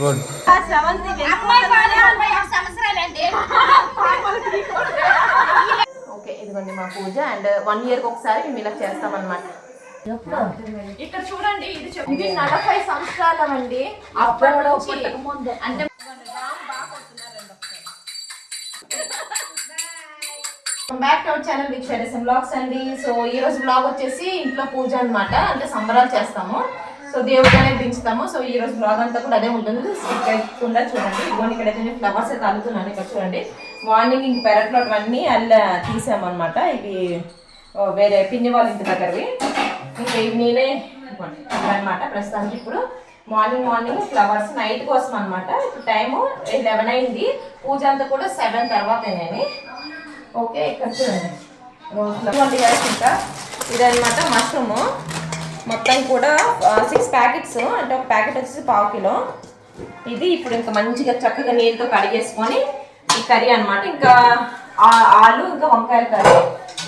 Good okay ఇదిగోండి మా పూజ and one year ఒకసారి మేము ఇలా చేస్తాం అనమాట ఇక్కడ చూడండి ఇది ఇది నలభై సంవత్సరాల అండి అప్పటి నుంచి. అంటే back to our channel shades blogs అండి. సో ఈ రోజు బ్లాగ్ వచ్చేసి ఇంట్లో పూజ అన్నమాట. అంటే సంబరాలు చేస్తాము. సో దేవుడు అనేది దించుతాము సో ఈ రోజు బ్లాగ్ అంతా కూడా అదే ఉంటుంది. ఇక్కడ చూడండి. ఇదిగోండి ఇక్కడైతే నేను ఫ్లవర్స్ అయితే అల్లుతున్నాను ఇక్కడ చూడండి. మార్నింగ్ ఇంక పెరట్లో అన్నీ అల్ల తీసామన్నమాట. ఇవి వేరే పిన్ని వాళ్ళ ఇంటి దగ్గరవి. ఇంకా ఇవి నేనే అనమాట ప్రస్తుతానికి ఇప్పుడు మార్నింగ్ మార్నింగ్ ఫ్లవర్స్ నైట్ కోసం అనమాట ఇప్పుడు టైము లెవెన్ అయింది. పూజ అంతా కూడా సెవెన్ తర్వాత ఓకే ఇక్కడ చూడండి. ఇంకా ఇదనమాట మష్రూము మొత్తం కూడా సిక్స్ ప్యాకెట్స్ అంటే ఒక ప్యాకెట్ వచ్చేసి పావు కిలో. ఇది ఇప్పుడు ఇంకా మంచిగా చక్కగా నీళ్ళతో కడిగేసుకొని ఈ కర్రీ అన్నమాట. ఇంకా ఆలు ఇంకా వంకాయల కర్రీ.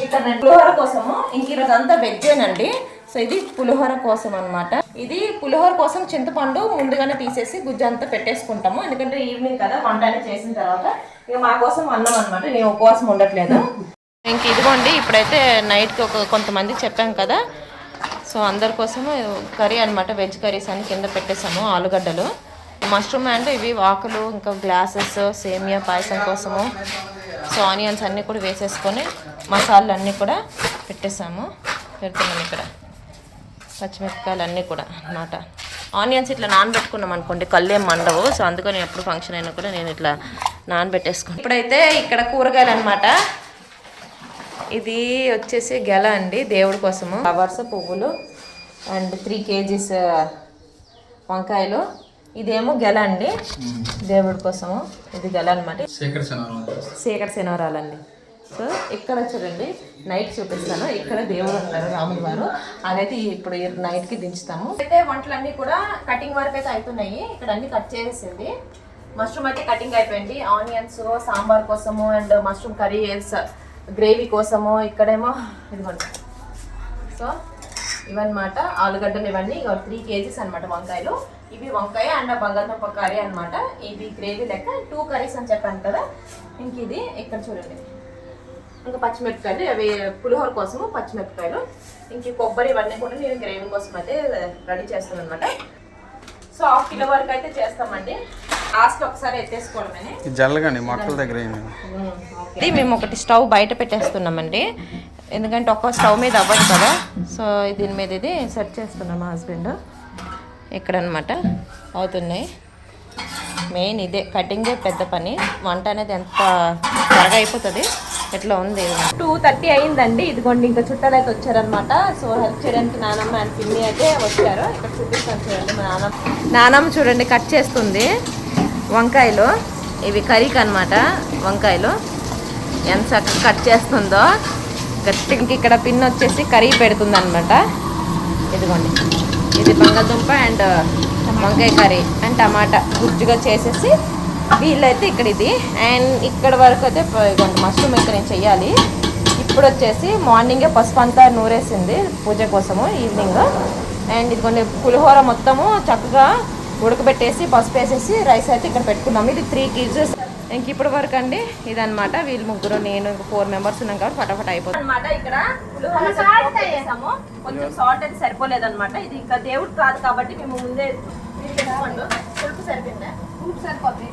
ఇక్కడ పులిహోర కోసము ఇంక ఈరోజు అంతా వెజ్జేనండి సో ఇది పులిహోర కోసం అన్నమాట. ఇది పులిహోర కోసం చింతపండు ముందుగానే తీసేసి గుజ్జు అంతా పెట్టేసుకుంటాము. ఎందుకంటే ఈవినింగ్ కదా వంట అనేది చేసిన తర్వాత ఇక మా కోసం అన్నం అనమాట నేను ఉపవాసం ఉండట్లేదు. ఇంక ఇదిగోండి ఇప్పుడైతే నైట్కి ఒక కొంతమంది చెప్పాం కదా సో అందరి కోసము కర్రీ అనమాట వెజ్ కర్రీస్ అని కింద పెట్టేసాము ఆలుగడ్డలు. మష్రూమ్ అంటే ఇవి వాకులు ఇంకా గ్లాసెస్ సేమియా పాయసం కోసము సో ఆనియన్స్ అన్నీ కూడా వేసేసుకొని మసాలాలు అన్నీ కూడా పెట్టేసాము. పెడుతున్నాం ఇక్కడ. పచ్చిమిరపకాయలు అన్నీ కూడా అన్నమాట. ఆనియన్స్ ఇట్లా నానబెట్టుకున్నాం అనుకోండి కళ్ళు ఏం మండవు. సో అందుకని ఎప్పుడు ఫంక్షన్ అయినా కూడా నేను ఇట్లా నానబెట్టేసుకున్నాను ఇప్పుడైతే ఇక్కడ కూరగాయలు అనమాట ఇది వచ్చేసి గెల అండి దేవుడి కోసము. ఫ్లవర్స్ పువ్వులు అండ్ త్రీ కేజీస్ వంకాయలు. ఇదేమో గెల అండి దేవుడి కోసము. ఇది గెల అనమాట శేఖర్ శనివారం. శేఖర్ శనివారాలండి. సో ఇక్కడ చూడండి నైట్ చూపిస్తాను. ఇక్కడ దేవుడు ఉంటారు రాముడు వారు. అదైతే ఇప్పుడు ఈ నైట్కి దించుతాము. అయితే వంటలన్నీ కూడా కటింగ్ వరకు అయితే అవుతున్నాయి ఇక్కడ అన్ని కట్ చేసేసింది. మష్రూమ్ అయితే కటింగ్ అయిపోయింది. ఆనియన్స్ సాంబార్ కోసము అండ్ మష్రూమ్ కర్రీ గ్రేవీ కోసము ఇక్కడేమో ఇదిగోండి. సో ఇవన్నమాట ఆలుగడ్డలు ఇవన్నీ త్రీ కేజీస్ అనమాట వంకాయలు. ఇవి వంకాయ అండ్ బంగాళదుంప కర్రీ అనమాట ఇవి గ్రేవీ లెక్క టూ కర్రీస్ అని చెప్పాను కదా. ఇంక ఇది ఇక్కడ చూడండి. ఇంకా పచ్చిమిరపకాయలు అవి పులిహోర కోసము పచ్చిమిరపకాయలు. ఇంక కొబ్బరి ఇవన్నీ కూడా నేను గ్రేవీ కోసం అయితే రెడీ చేస్తాను అనమాట సో హాఫ్ కిలో వరకు అయితే చేస్తామండి. లాస్ట్ ఒకసారి ఎత్తేసుకోవడమే ఇది జల్లగాని మొక్కల దగ్గర అయింది. ఇది మేము ఒకటి స్టవ్ బయట పెట్టేస్తున్నామండి. ఎందుకంటే ఒక్క స్టవ్ మీద అవ్వదు కదా. సో దీని మీద ఇది సెట్ చేస్తున్నాం మా హస్బెండ్. ఇక్కడ అనమాట అవుతున్నాయి. మెయిన్ ఇదే కటింగే పెద్ద పని. వంట అనేది ఎంత త్వరగా అయిపోతుంది. ఎట్లా ఉంది? టూ థర్టీ అయిందండి. ఇదిగోండి ఇంకా చుట్టాలు అయితే వచ్చారనమాట సో హెల్ప్ చేయడానికి నానమ్మ అండ్ పిన్ని అయితే వచ్చారు. ఇక్కడ చూపిస్తాను చూడండి మా నానమ్మ. నానమ్మ చూడండి కట్ చేస్తుంది వంకాయలు. ఇవి కర్రీకి అనమాట వంకాయలు. ఎంత చక్కగా కట్ చేస్తుందో. గట్టి ఇంక ఇక్కడ పిన్ వచ్చేసి కర్రీ పెడుతుంది అనమాట ఇదిగోండి. ఇది బంగాళదుంప అండ్ వంకాయ కర్రీ అండ్ టమాటా. గుజ్జుగా చేసేసి వీళ్ళైతే ఇక్కడ ఇది. అండ్ ఇక్కడ వరకు అయితే మష్రూమ్ అయితే నేను చెయ్యాలి. ఇప్పుడు వచ్చేసి మార్నింగే పసుపు అంతా నూరేసింది పూజ కోసము ఈవినింగ్ అండ్ ఇదిగోండి పులిహోర మొత్తము చక్కగా ఉడకబెట్టేసి పసుపు వేసేసి రైస్ అయితే ఇక్కడ పెట్టుకున్నాము. ఇది త్రీ కేజెస్. ఇంక ఇప్పటి వరకు అండి ఇదన్నమాట. వీళ్ళు ముగ్గురు నేను ఇంక ఫోర్ మెంబర్స్ ఉన్నాం కాబట్టి ఫటాఫట్ అయిపోతుంది. అనమాట ఇక్కడ. కొంచెం సాల్ట్ అయితే సరిపోలేదు అనమాట ఇది ఇంకా దేవుడు కాదు కాబట్టి మేము ముందే సరిపోయిందా? పులుపు సరిపోతుంది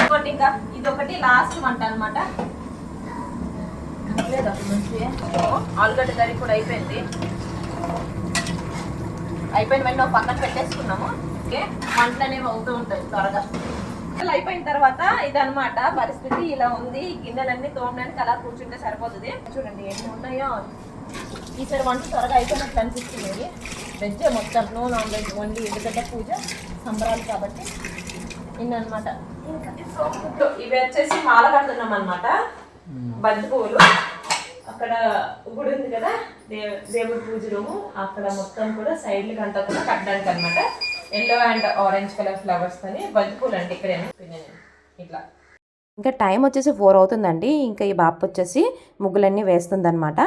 ఇంకోటి ఇంకా ఇది ఒకటి లాస్ట్ వంట అనమాట ఆలుగడ్డ కర్రీ కూడా అయిపోయింది. అయిపోయిన వెంటనే ఒక పక్కన పెట్టేసుకున్నాము. ఓకే? వంటలు అనేవి అవుతూ ఉంటాయి త్వరగా. వంటలు అయిపోయిన తర్వాత ఇదనమాట పరిస్థితి. ఇలా ఉంది. గిన్నెలన్నీ తోమడానికి అలా కూర్చుంటే సరిపోతుంది. చూడండి ఎన్ని ఉన్నాయో. ఈసారి వంట త్వరగా అయిపోయినట్టు అనిపిస్తుంది. వెజ్ మొత్తం. నో నాన్ వెజ్ ఓన్లీ ఎందుకంటే పూజ సంబరాలు కాబట్టి. ఇన్నమాట ఇవి వచ్చేసి మాల కడుతున్నాం అనమాట బంతి పువ్వులు. అక్కడ గుడి ఉంది కదా దేవ దేవుడి పూజ రూము. అక్కడ మొత్తం కూడా సైడ్లు అంతా కూడా కట్టడానికి అనమాట yellow and orange colour flowers అని బంతి పూలు అండి ఇక్కడ ఇట్లా. ఇంకా టైం వచ్చేసి ఫోర్ అవుతుందండి. ఇంకా ఈ బాప వచ్చేసి ముగ్గులన్నీ వేస్తుందన్నమాట.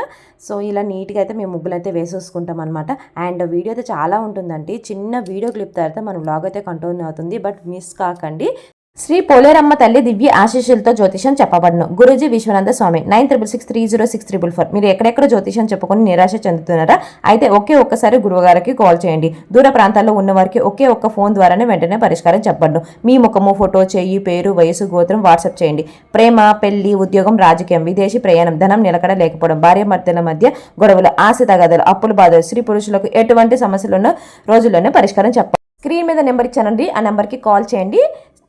సో ఇలా నీట్గా అయితే మేము ముగ్గులు అయితే వేసేసుకుంటాం అనమాట అండ్ వీడియో అయితే చాలా ఉంటుందండి. చిన్న వీడియో క్లిప్ తర్వాత మన వ్లాగ్ అయితే కంటిన్యూ అవుతుంది. బట్ మిస్ కాకండి. శ్రీ పోలేరమ్మ తల్లి దివ్య ఆశీస్సులతో జ్యోతిషం చెప్పబడును. Guruji Vishwananda Swami nine triple six three zero six triple four. మీరు ఎక్కడెక్కడ జ్యోతిషం చెప్పుకొని నిరాశ చెందుతున్నారా? అయితే ఒకే ఒక్కసారి గురువుగారికి కాల్ చేయండి. దూర ప్రాంతాల్లో ఉన్న వారికి ఒకే ఒక్క ఫోన్ ద్వారానే వెంటనే పరిష్కారం చెప్పబడను. మీ ముఖము ఫోటో చేయి పేరు వయసు గోత్రం వాట్సాప్ చేయండి. ప్రేమ పెళ్ళి ఉద్యోగం రాజకీయం విదేశీ ప్రయాణం ధనం నిలకడ లేకపోవడం భార్య భర్తల మధ్య గొడవలు ఆశ తగాదలు అప్పుల బాధలు స్త్రీ పురుషులకు ఎటువంటి సమస్యలున్న రోజుల్లోనే పరిష్కారం చెప్పండి స్క్రీన్ మీద నెంబర్ ఇచ్చానండి. ఆ నెంబర్కి కాల్ చేయండి.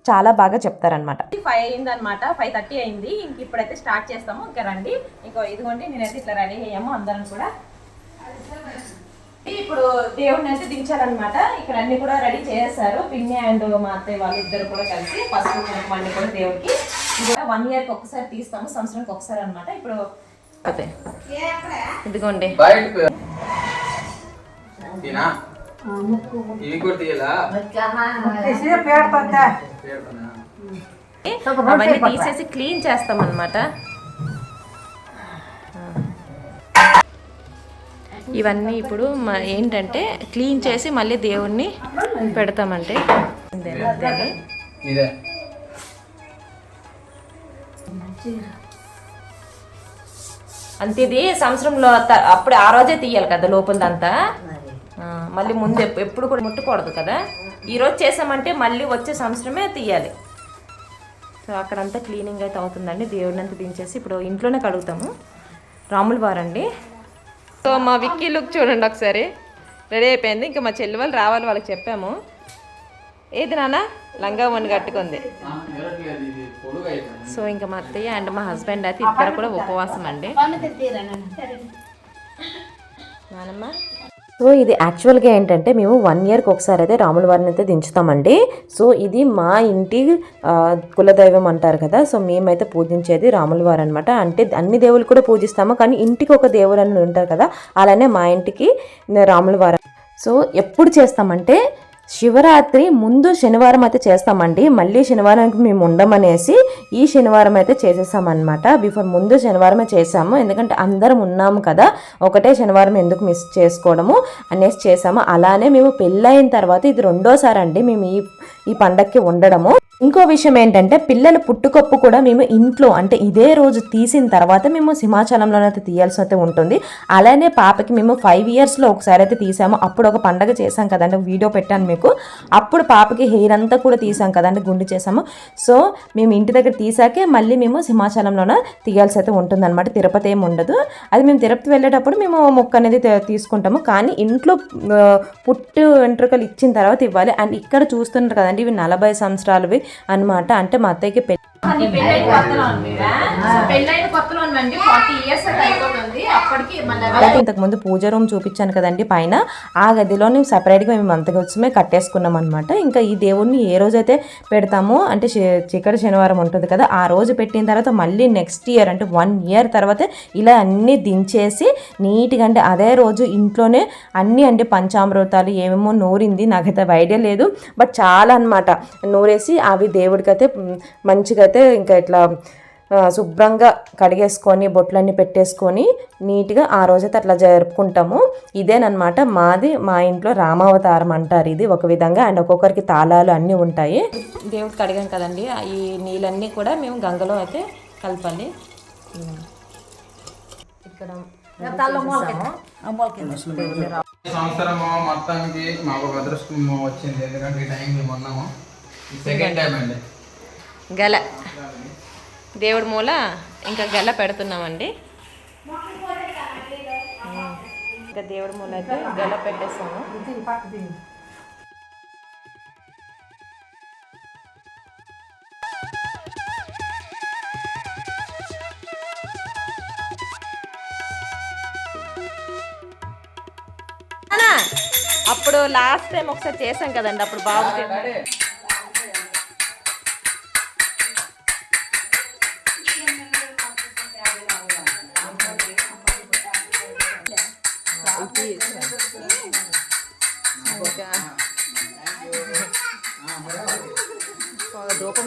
చాలా బాగా చెప్తారనమాట ఫైవ్ అయింది అనమాట ఫైవ్ థర్టీ అయింది. ఇంక ఇప్పుడైతే స్టార్ట్ చేస్తాము. ఇంకా రండి. ఇంకా ఇదిగోండి నేనైతే ఇట్లా రెడీ అయ్యాము అందరం కూడా. ఇప్పుడు దేవుడిని అయితే దించారనమాట ఇక్కడ అన్ని కూడా రెడీ చేసేసారు పిన్ని అండ్ మా అత్తయ్య వాళ్ళు ఇద్దరు కూడా కలిసి పసుపు కుంకుమ అన్ని కూడా దేవుడికి. ఇది వన్ ఇయర్కి ఒకసారి తీస్తాము సంవత్సరానికి ఒకసారి అనమాట ఇప్పుడు ఇదిగోండి. అవన్నీ తీసేసి క్లీన్ చేస్తాం అనమాట ఇవన్నీ ఇప్పుడు ఏంటంటే క్లీన్ చేసి మళ్ళీ దేవుణ్ణి పెడతామంటే. అంతే అంతేని. ఇదే. అంతే ఇది సంవత్సరంలో అప్పుడు ఆ రోజే తీయాలి కదా లోపలదంతా ఆ, మళ్ళీ ముందు ఎప్పు- ఎప్పుడు కూడా ముట్టకూడదు కదా? ఈ రోజు చేసామంటే మళ్ళీ వచ్చే సంవత్సరమే తీయాలి. సో అక్కడంతా క్లీనింగ్ అయితే అవుతుందండి. దేవుడిని అంతా దించేసి ఇప్పుడు ఇంట్లోనే కడుగుతాము. రాముల వారండి. సో మా విక్కీ లుక్ చూడండి ఒకసారి. రెడీ అయిపోయింది. ఇంకా మా చెల్లి వాళ్ళు రావాలి వాళ్ళకి చెప్పాము. ఏది నాన్న? లంగా వన్ కట్టుకుంది. సో ఇంకా మా అత్తయ్య అండ్ మా హస్బెండ్ అయితే ఇద్దరు కూడా ఉపవాసం అండి నానమ్మ? సో ఇది యాక్చువల్గా ఏంటంటే మేము వన్ ఇయర్కి ఒకసారి అయితే రాముల వారిని అయితే దించుతామండి. సో ఇది మా ఇంటి కులదైవం అంటారు కదా సో మేమైతే పూజించేది రాముల వారు అనమాట అంటే అన్ని దేవుళ్ళు కూడా పూజిస్తాము కానీ ఇంటికి ఒక దేవుడు అని ఉంటారు కదా అలానే మా ఇంటికి రాముల వారు. సో ఎప్పుడు చేస్తామంటే శివరాత్రి ముందు శనివారం అయితే చేస్తామండి. మళ్ళీ శనివారానికి మేము ఉండమనేసి ఈ శనివారం అయితే చేసేసామన్నమాట. బిఫోర్ ముందు శనివారమే చేసాము ఎందుకంటే అందరం ఉన్నాము కదా. ఒకటే శనివారం ఎందుకు మిస్ చేసుకోవడము అనేసి చేసాము అలానే మేము పెళ్ళైన తర్వాత ఇది రెండోసారి అండి మేము ఈ ఈ పండక్కి ఉండడము. ఇంకో విషయం ఏంటంటే పిల్లల పుట్టుకప్పు కూడా మేము ఇంట్లో అంటే ఇదే రోజు తీసిన తర్వాత మేము సింహాచలంలోనైతే తీయాల్సి అయితే ఉంటుంది. అలానే పాపకి మేము ఫైవ్ ఇయర్స్లో ఒకసారి అయితే తీసాము. అప్పుడు ఒక పండగ చేసాం కదండి వీడియో పెట్టాను మీకు. అప్పుడు పాపకి హెయిర్ అంతా కూడా తీసాం కదండి గుండు చేసాము సో మేము ఇంటి దగ్గర తీసాకే మళ్ళీ మేము సింహాచలంలోన తీయాల్సి అయితే ఉంటుందన్నమాట. తిరుపతి ఏమి ఉండదు. అది మేము తిరుపతి వెళ్ళేటప్పుడు మేము మొక్క అనేది తీసుకుంటాము. కానీ ఇంట్లో పుట్టు వెంట్రుకలు ఇచ్చిన తర్వాత ఇవ్వాలి. అండ్ ఇక్కడ చూస్తున్నారు కదండి ఇవి నలభై సంవత్సరాలవి అనమాట అంటే మా అత్తయ్యకి పెళ్ళి పెళ్ళైన కొత్తలో పెళ్ళైన కొత్తలో ఉందండి ఫార్టీ ఇయర్స్ అయిపోతుంది. అప్పటికి మళ్ళీ అలాగే ఇంతకు ముందు పూజ రూమ్ చూపించాను కదండి పైన. ఆ గదిలోని సపరేట్గా మేము అంతకొచ్చమే కట్టేసుకున్నాం అనమాట ఇంకా ఈ దేవుణ్ణి ఏ రోజైతే పెడతామో అంటే చికటి శనివారం ఉంటుంది కదా ఆ రోజు పెట్టిన తర్వాత మళ్ళీ నెక్స్ట్ ఇయర్ అంటే వన్ ఇయర్ తర్వాత ఇలా అన్నీ దించేసి నీట్గా అంటే అదే రోజు ఇంట్లోనే అన్నీ అంటే పంచామృతాలు ఏమేమో నూరింది. నాకైతే ఐడియా లేదు. బట్ చాలా అనమాట నూరేసి అవి దేవుడికైతే మంచిగా అయితే ఇంకా ఇట్లా శుభ్రంగా కడిగేసుకొని బొట్లన్నీ పెట్టేసుకొని నీట్గా ఆ రోజైతే అట్లా జరుపుకుంటాము. ఇదేనమాట మాది మా ఇంట్లో రామావతారం అంటారు ఇది ఒక విధంగా. అండ్ ఒక్కొక్కరికి తాళాలు అన్నీ ఉంటాయి. దేవుడికి కడిగాం కదండి ఈ నీళ్ళన్నీ కూడా మేము గంగలో అయితే కలపాలి. ఇక్కడ ఈ సంవత్సరము మొత్తానికి మాకు అదృష్టం వచ్చింది ఎందుకంటే ఈ టైం మేము ఉన్నాము సెకండ్ టైం అండి. గల. దేవుడి మూల ఇంకా గల పెడుతున్నామండి. ఇంకా దేవుడి మూల అయితే గల పెట్టేసాము అప్పుడు లాస్ట్ టైం ఒకసారి చేసాం కదండి అప్పుడు బాబుకి.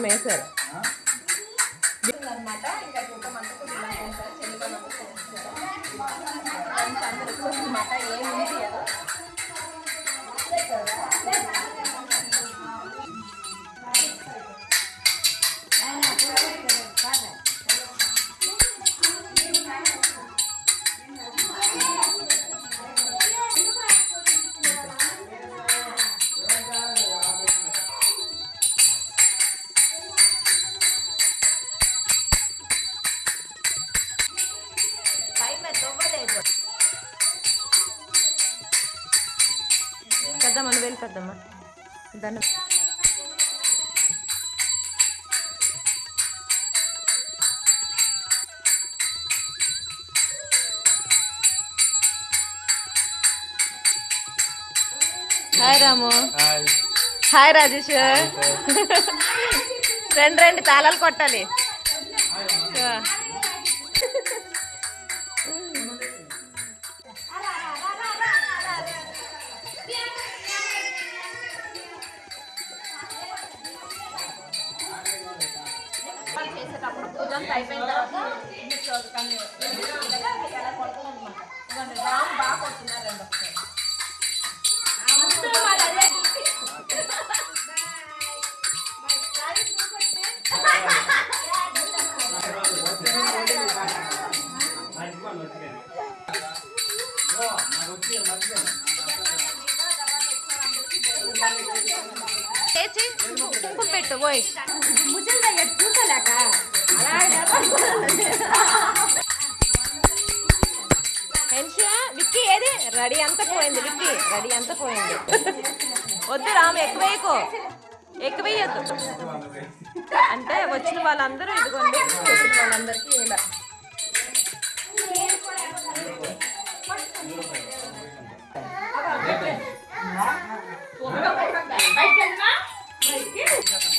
没事了。దాన్ని హాయ్ రాము. హాయ్. రాజేష్. రెండు రెండు తాళాలు కొట్టాలి. అంటే వచ్చిన వాళ్ళందరూ ఇదిగోండి వచ్చిన వాళ్ళందరికీ ఇలా. దేవుడి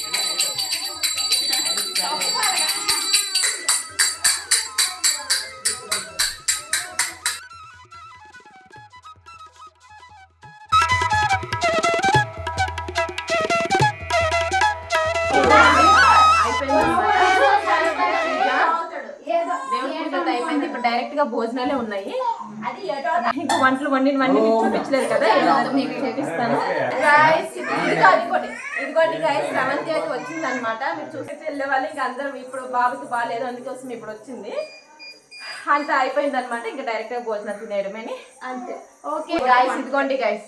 అయిపోయింది ఇప్పుడు డైరెక్ట్గా భోజనాలే ఉన్నాయి. ఇంకా వంటలు వండినవన్నీ మీకు చూపించలేదు కదా మీకు చేపిస్తాను. ఇదిగోండి ఇదిగోండి గైస్ సెవెంత్ ఇయర్ వచ్చింది అనమాట మీరు చూసి వెళ్ళే వాళ్ళు ఇంకా అందరం ఇప్పుడు బాబుకి బాగాలేదు అందుకోసం ఇప్పుడు వచ్చింది. అంత అయిపోయింది అనమాట ఇంకా డైరెక్ట్గా భోజనం తినేయడమేని అంతే. ఓకే గాయస్ ఇదిగోండి గైస్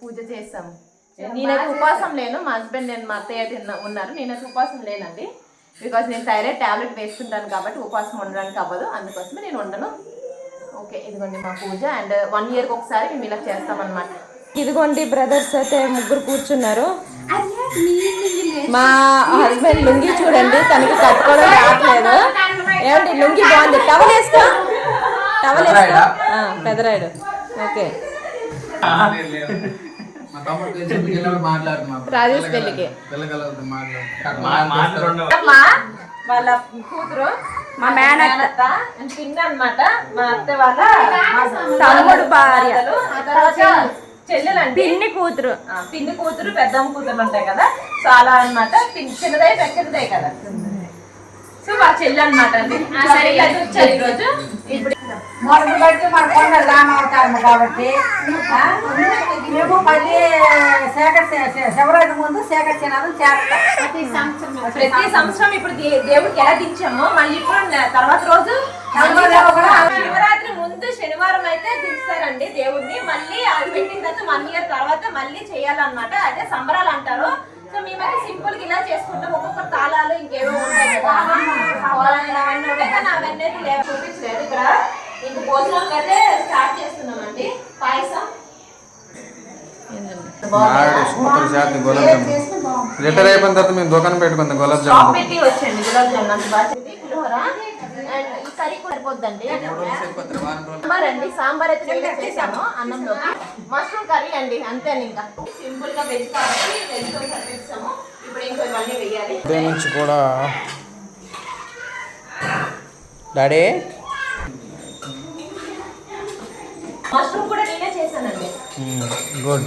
పూజ చేస్తాము నేనైతే ఉపవాసం లేను మా హస్బెండ్ నేను మా అత్తయ్య తిన్న ఉన్నారు. నేనైతే ఉపవాసం లేనండి. బికాస్ నేను థైరాయిడ్ టాబ్లెట్ వేసుకుంటాను కాబట్టి ఉపవాసం ఉండడానికి అవ్వదు. అందుకోసమే నేను ఉండను. ఓకే ఇదిగోండి మా పూజ. అండ్ వన్ ఇయర్కి ఒకసారి మేము ఇలా చేస్తామన్నమాట. ఇదిగోండి బ్రదర్స్ అయితే ముగ్గురు కూర్చున్నారు. మా హస్బెండ్ లుంగి చూడండి తనకి కట్టుకోవడం రావట్లేదు. ఏమండి లుంగి బాగుంది. టవల్ వేసుకో. టవల్ వేసుకో. ఆ, పెదరాయుడు. ఓకే రాజేష్ పెళ్ళికి. వాళ్ళ కూతురు మా మేనత్త పిన్ అన్నమాట మా అత్త వాళ్ళ తమ్ముడు భార్య. మరదలు, ఆ తర్వాత చెల్లెలండి. పిన్ని కూతురు. ఆ, పిన్ని కూతురు పెద్దమ్మ కూతురు ఉంటాయి కదా. సో అలా అనమాట చిన్నదై పెద్దదే కదా. సో మా చెల్లి అనమాట అండి. ఈరోజు. ఇప్పుడు మొదటి బట్టి మన కొండ రామవతారము కాబట్టి మేము మళ్ళీ శేఖర్ శివరాత్రి ముందు శేఖర్ చిన్నది చేస్తాం. ప్రతి సంవత్సరం ఇప్పుడు దే- దేవుడికి ఎలా దించామో మళ్ళీ ఇప్పుడు తర్వాత రోజు శివరాత్రి ముందు శనివారం అయితే దించుతారండి దేవుడిని మళ్ళీ అది పెట్టిన తర్వాత వన్ ఇయర్ తర్వాత మళ్ళీ చేయాలన్నమాట. అదే సంబరాలు అంటారు. సో మేమైతే సింపుల్గా ఇలా చేసుకుంటాం ఒక్కొక్క తాళాలు ఇంకేవో ఉంటాయి కదా అవన్నీ అవన్నీ ఉంటాయి కానీ అవన్నీ అయితే లేవు చూపించలేదు ఇక్కడ ఇంక భోజనాలకు అయితే స్టార్ట్ చేస్తున్నామండి పాయసం కొత్తలు చేద్దాం గులాబ్ జామున్ రిటైర్ అయిపోయిన తర్వాత మేము దుకాణం పెట్టుకుందాం గులాబ్ షాప్ జామున్ పెట్టి వచ్చండి గులాబ్ జామున్ అంత బాగా. పులిహోర. అండ్ ఈ కర్రీ కూడా సరిపోద్దండి. సాంబార్ అండి సాంబార్ అయితే నేను చేశాను అన్నంలోకి. మష్రూమ్ కర్రీ అండి అంతే ఇంకా. సింపుల్గా వెజ్ కాబట్టి వెజ్ సరిపెట్టాము ఇప్పుడు ఇంకో ఇవన్నీ వేయాలి. ఉదయం నుంచి కూడా డాడీ? మష్రూమ్ కూడా నేనే చేశానండి. గుడ్.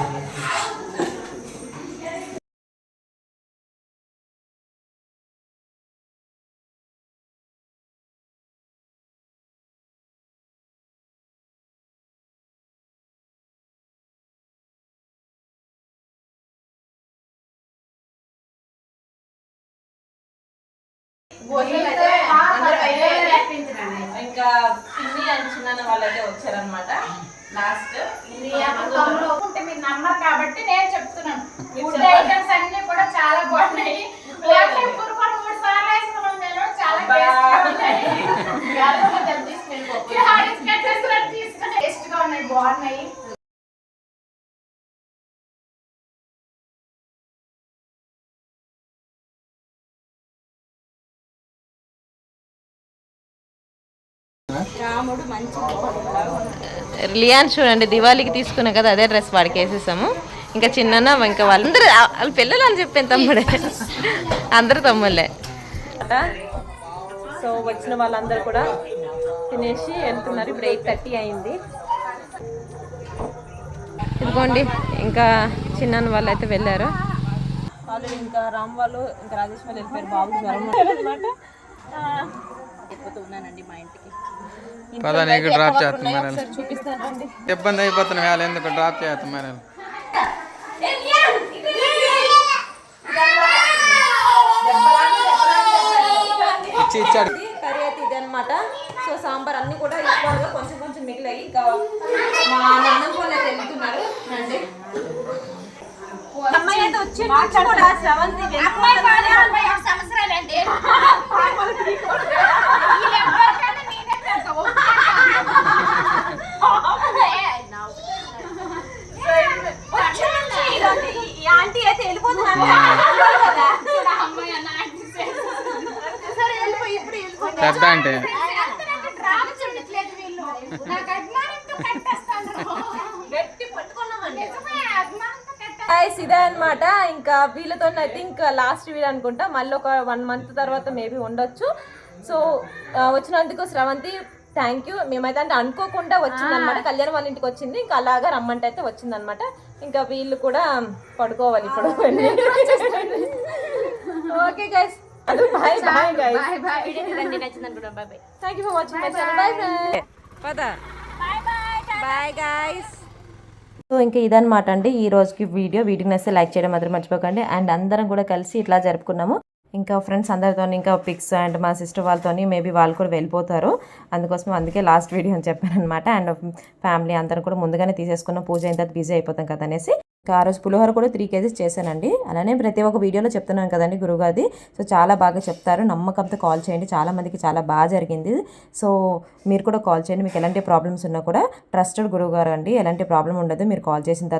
వచ్చారనమాట లాస్ట్ ఉంటే మీరు నమ్మరు కాబట్టి నేను చెప్తున్నాను. ఫుడ్ ఐటమ్స్ అన్ని కూడా చాలా బాగున్నాయి. మూడు సార్లు నేను చాలా తీసుకెళ్ళిపోతుంది తీసుకొని టేస్ట్గా ఉన్నాయి బాగున్నాయి. లియాన్ చూడండి దివాళీకి తీసుకున్నాం కదా అదే డ్రెస్ వాడికి వేసేసాము. ఇంకా చిన్న ఇంకా వాళ్ళందరూ వాళ్ళ పిల్లలు అని చెప్పాను తమ్ముడే. అందరూ తమ్ముళ్ళే. సో వచ్చిన వాళ్ళందరూ కూడా తినేసి వెళ్తున్నారు. ఇప్పుడు ఎయిట్ థర్టీ అయింది. ఇదిగోండి ఇంకా చిన్న వాళ్ళు అయితే వెళ్ళారు. వాళ్ళు ఇంకా రామ్ వాళ్ళు ఇంకా రాజేష్ వాళ్ళు వెళ్ళిపోయారు. బాబు జ్వరం అనమాట ఉన్నానండి మా ఇంటికి. పద నీకు డ్రాప్ చేస్తాం మరి ఇబ్బంది అయిపోతుంది వేళ ఎందుకు డ్రాప్ చేస్తాం మరి ఇచ్చి ఇచ్చాడు. ఇది కర్రీ అయితే ఇది అనమాట సో సాంబార్ అన్ని కూడా ఈక్వల్గా కొంచెం కొంచెం మిగిలాయి. ఇంకా మా నాన్న అయితే వెళ్తున్నారు రండి. అమ్మాయి అయితే వచ్చి కూడా శ్రవంతి అమ్మాయి బాగానే అమ్మాయి ఒక సంవత్సరాలండి ఈ ఎవరికైనా నేనే పెడతా. వచ్చి నుంచి ఇదండి, ఈ ఆంటీ అయితే వెళ్ళిపోతున్నారు చూడు, అమ్మాయి అన్న ఆంటీ చేస్తుంది. సరే వెళ్ళిపోయి ఇప్పుడు వెళ్ళిపోయి పెద్ద అంటే ఎంతనంటే డ్రామ చూడట్లేదు వీళ్ళు. నాకు అభిమానంతో కట్టేస్తాను. గట్టి పట్టుకున్నామండి నిజమే, అభిమానంతో కట్టేస్తాను. గైస్ ఇదే అనమాట ఇంకా వీళ్ళతో ఐ థింక్ లాస్ట్ వీడియో అనుకుంటా. మళ్ళీ ఒక వన్ మంత్ తర్వాత మేబీ ఉండొచ్చు. సో వచ్చినందుకు శ్రవంతి థ్యాంక్ యూ మేమైతే అంటే అనుకోకుండా వచ్చిందనమాట కళ్యాణ్ వాళ్ళ ఇంటికి వచ్చింది. ఇంకా అలాగా రమ్మంటే అయితే వచ్చిందనమాట ఇంకా వీళ్ళు కూడా పడుకోవాలి ఇప్పుడు. Okay guys bye bye guys thank you for watching my channel bye పద. బాయ్ గైస్ సో ఇంకా ఇదనమాట అండి ఈ రోజుకి వీడియో. వీడియోకి నచ్చితే లైక్ చేయడం మాత్రం మర్చిపోకండి. అండ్ అందరం కూడా కలిసి ఇట్లా జరుపుకున్నాము. ఇంకా ఫ్రెండ్స్ అందరితో ఇంకా పిక్స్ అండ్ మా సిస్టర్ వాళ్ళతో మేబీ వాళ్ళు కూడా వెళ్ళిపోతారు. అందుకోసం అందుకే లాస్ట్ వీడియో అని చెప్పాను అనమాట అండ్ ఫ్యామిలీ అందరం కూడా ముందుగానే తీసేసుకున్న. పూజ అయిన తర్వాత బిజీ అయిపోతాం కదా ఆ రోజు పులిహోర కూడా త్రీ కేజీస్ చేశానండి. అలానే ప్రతి ఒక్క వీడియోలో చెప్తున్నాను కదండి గురుగాది సో చాలా బాగా చెప్తారు. నమ్మకంతో కాల్ చేయండి. చాలా మందికి చాలా బాగా జరిగింది. సో మీరు కూడా కాల్ చేయండి. మీకు ఎలాంటి ప్రాబ్లమ్స్ ఉన్నా కూడా ట్రస్టెడ్ గురువు గారు అండి. ఎలాంటి ప్రాబ్లం ఉండదు. మీరు కాల్ చేసిన తర్వాత